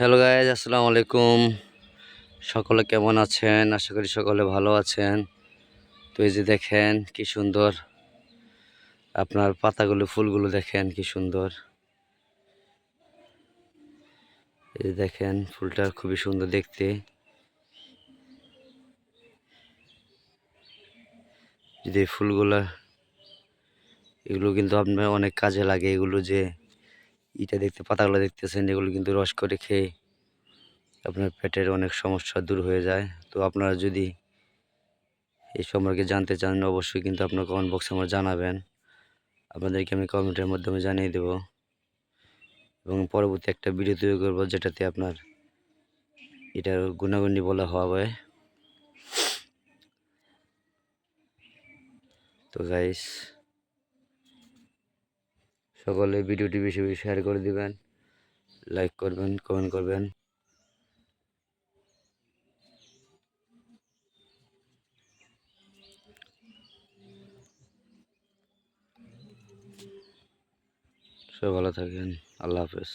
Hello guys, আসসালামু আলাইকুম। সকলে কেমন আছেন? আশা করি সকলে ভালো আছেন। তো এই যে দেখেন কি সুন্দর আপনার পাতাগুলো, ফুলগুলো দেখেন কি সুন্দর। এই যে দেখেন, ফুলটা খুবই সুন্দর দেখতে। যদি ফুলগুলা, এগুলো কিন্তু আপনার অনেক কাজে লাগে, এগুলো যে ইটা দেখতে, পাতাগুলো দেখতেছেন, এগুলো কিন্তু রস করে খেয়ে আপনার পেটের অনেক সমস্যা দূর হয়ে যায়। তো আপনারা যদি এই সম্পর্কে জানতে চান, অবশ্যই কিন্তু আপনার কমেন্ট বক্সে আমার জানাবেন। আপনাদেরকে আমি কমেন্টের মাধ্যমে জানিয়ে দেব। এবং পরবর্তী একটা ভিডিও তৈরি করব, যেটাতে আপনার এটার গুণাগুণি বলা হবে। তো গাইস সকলে ভিডিওটি বেশি বেশি শেয়ার করে দিবেন লাইক করবেন কমেন্ট করবেন। সব ভালো থাকেন, আল্লাহ হাফেজ।